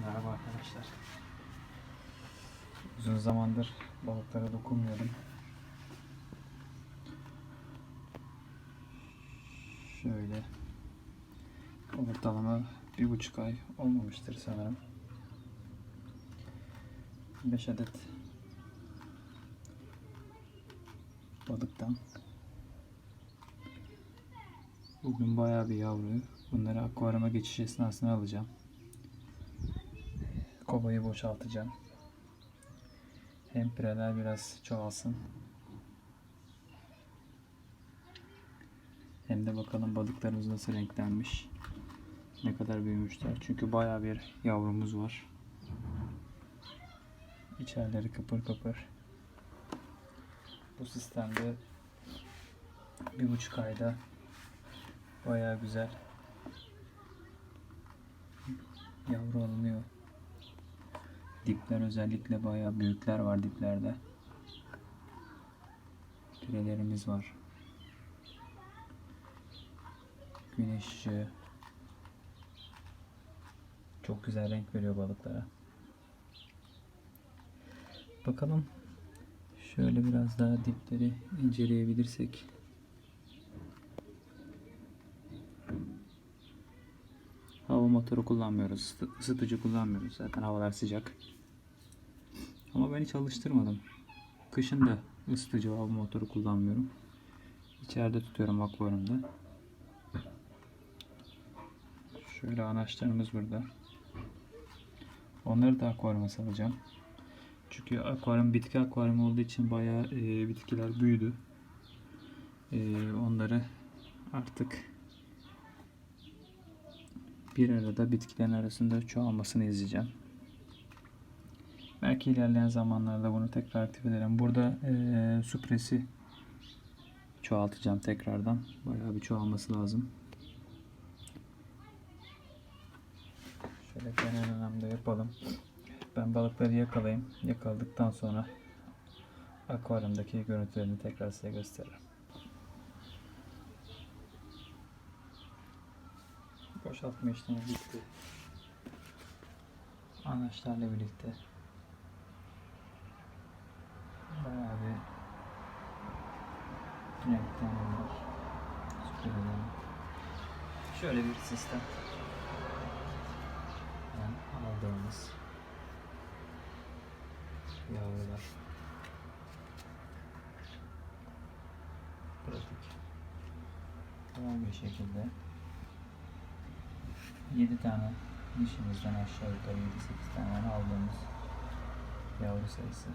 Merhaba arkadaşlar. Uzun zamandır balıklara dokunmuyordum. Şöyle ortalama bir buçuk ay olmamıştır sanırım. 5 adet balıktan Bugün bayağı bir yavru. Bunları akvaryuma geçiş esnasında alacağım. Kovayı boşaltacağım. Hem pireler biraz çoğalsın. Hem de bakalım balıklarımız nasıl renklenmiş. Ne kadar büyümüşler. Çünkü bayağı bir yavrumuz var. İçerileri kıpır kıpır. Bu sistemde bir buçuk ayda bayağı güzel yavru alınıyor. Dipler özellikle bayağı büyükler var diplerde. Pirelerimiz var. Güneş ışığı çok güzel renk veriyor balıklara. Bakalım şöyle biraz daha dipleri inceleyebilirsek. Motoru kullanmıyoruz. ısıtıcı kullanmıyoruz. Zaten havalar sıcak. Ama ben hiç alıştırmadım. Kışın da ısıtıcı hava motoru kullanmıyorum. İçeride tutuyorum akvaryumda. Şöyle anaçlarımız burada. Onları da akvaryuma salacağım. Çünkü akvaryum bitki akvaryum olduğu için bayağı e, bitkiler büyüdü. E, onları artık bir arada bitkilerin arasında çoğalmasını izleyeceğim. Belki ilerleyen zamanlarda bunu tekrar aktif ederim. Burada eee su presi çoğaltacağım tekrardan. Bayağı bir çoğalması lazım. Şöyle genel anlamda yapalım. Ben balıkları yakalayayım. Yakaladıktan sonra akvaryumdaki görüntülerini tekrar size gösteririm. Boşaltma işlemi bitti. Anaçlarla birlikte bayağı bir renklenmeler, süpürgeler. Şöyle bir sistem. Yani aldığımız yavrular. Pratik. Tamam bir şekilde 7 tane dişimizden aşağı yukarı 7-8 tane aldığımız yavru sayısı.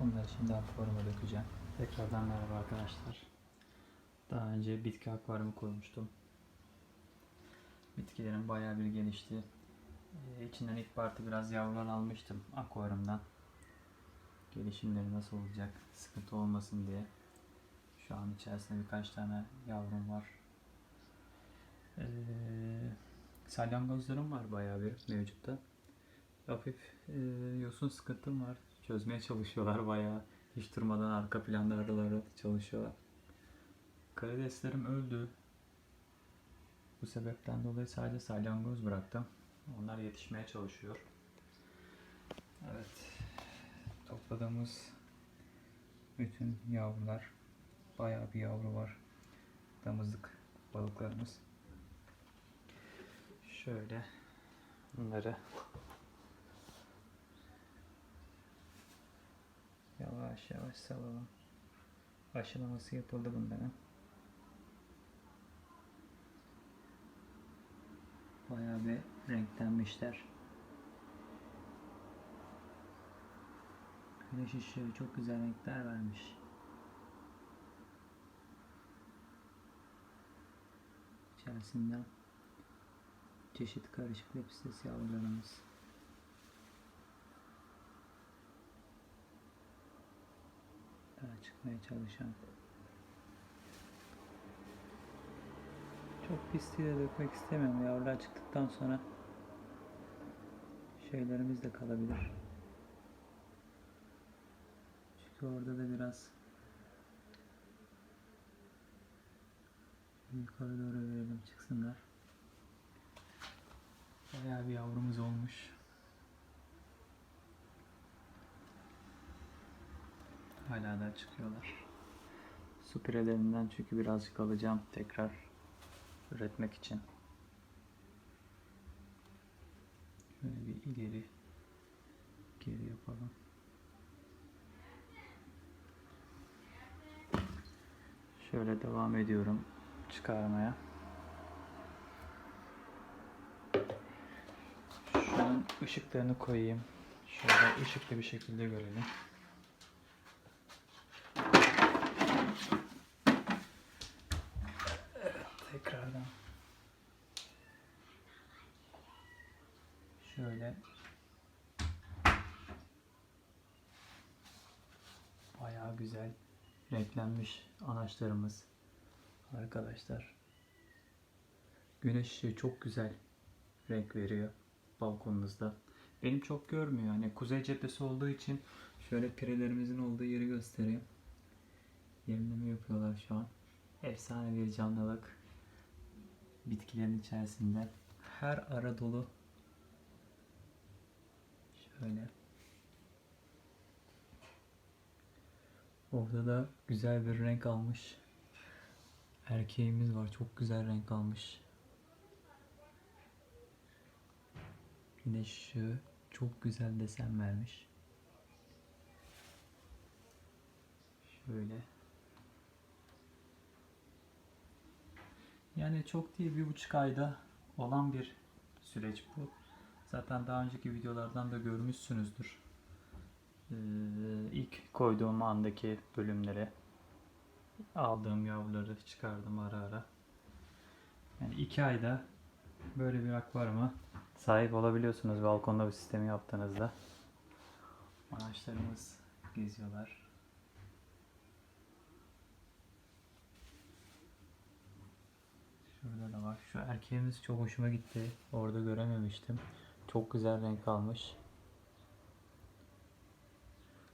Bunları şimdi akvaryuma dökeceğim. Tekrardan merhaba arkadaşlar. Daha önce bitki akvaryumu kurmuştum. Bitkilerin bayağı bir gelişti. Ee, içinden ilk parti biraz yavrular almıştım akvaryumdan. Gelişimleri nasıl olacak, sıkıntı olmasın diye. Şu an içerisinde birkaç tane yavrum var. Ee, salyangozlarım var bayağı bir mevcutta. Hafif e, yosun sıkıntım var. Çözmeye çalışıyorlar bayağı. Hiç durmadan arka planda araları çalışıyorlar. Karideslerim öldü. Bu sebepten dolayı sadece salyangoz bıraktım. Onlar yetişmeye çalışıyor. Evet. Topladığımız bütün yavrular bayağı bir yavru var. Damızlık balıklarımız. Şöyle bunları yavaş yavaş salalım. Aşılaması yapıldı bunların. Bayağı bir renklenmişler. Güneş ışığı çok güzel renkler vermiş. İçerisinden çeşit karışık lepsiz yavrularımız. Daha çıkmaya çalışan. Çok pisliğe dökmek istemiyorum. Yavrular çıktıktan sonra şeylerimiz de kalabilir. Çünkü orada da biraz yukarı doğru verelim çıksınlar. Bayağı bir yavrumuz olmuş. Hala da çıkıyorlar. Su pirelerinden çünkü birazcık alacağım tekrar üretmek için. Şöyle bir ileri geri yapalım. Şöyle devam ediyorum çıkarmaya. Şu an ışıklarını koyayım. Şöyle ışıklı bir şekilde görelim. Evet, tekrardan. Şöyle bayağı güzel renklenmiş anaçlarımız arkadaşlar. Güneş çok güzel renk veriyor balkonunuzda. Benim çok görmüyor. Hani kuzey cephesi olduğu için şöyle pirelerimizin olduğu yeri göstereyim. Yemleme yapıyorlar şu an. Efsane bir canlılık. Bitkilerin içerisinde. Her ara dolu. Şöyle. Orada da güzel bir renk almış. Erkeğimiz var. Çok güzel renk almış. Güneş ışığı çok güzel desen vermiş. Şöyle. Yani çok değil bir buçuk ayda olan bir süreç bu. Zaten daha önceki videolardan da görmüşsünüzdür. Ee, ilk koyduğum andaki bölümleri aldığım yavruları çıkardım ara ara. Yani iki ayda böyle bir akvaryuma sahip olabiliyorsunuz balkonda bu sistemi yaptığınızda. Ağaçlarımız geziyorlar. Şurada da var. Şu erkeğimiz çok hoşuma gitti. Orada görememiştim. Çok güzel renk almış.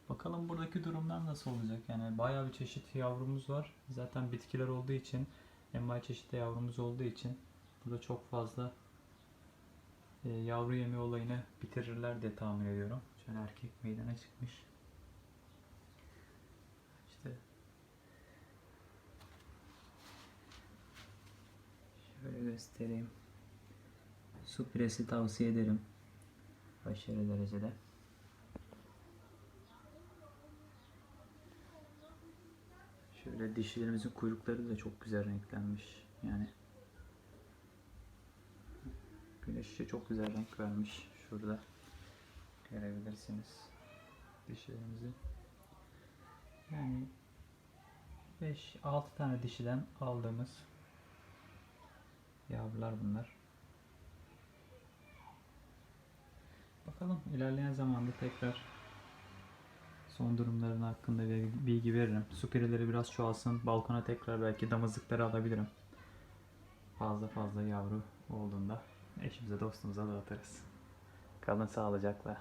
Bakalım buradaki durumlar nasıl olacak? Yani bayağı bir çeşit yavrumuz var. Zaten bitkiler olduğu için, envai çeşitli yavrumuz olduğu için burada çok fazla e, yavru yeme olayını bitirirler diye tahmin ediyorum. Şöyle erkek meydana çıkmış. İşte şöyle göstereyim. Su piresi tavsiye ederim. Başarı derecede. Şöyle dişilerimizin kuyrukları da çok güzel renklenmiş. Yani ışığı çok güzel renk vermiş. Şurada görebilirsiniz dişilerimizi. Yani 5-6 tane dişiden aldığımız yavrular bunlar. Bakalım ilerleyen zamanda tekrar son durumların hakkında bir bilgi veririm. Su pireleri biraz çoğalsın. Balkona tekrar belki damızlıkları alabilirim. Fazla fazla yavru olduğunda eşimize dostumuza dağıtırız. Kalın sağlıcakla.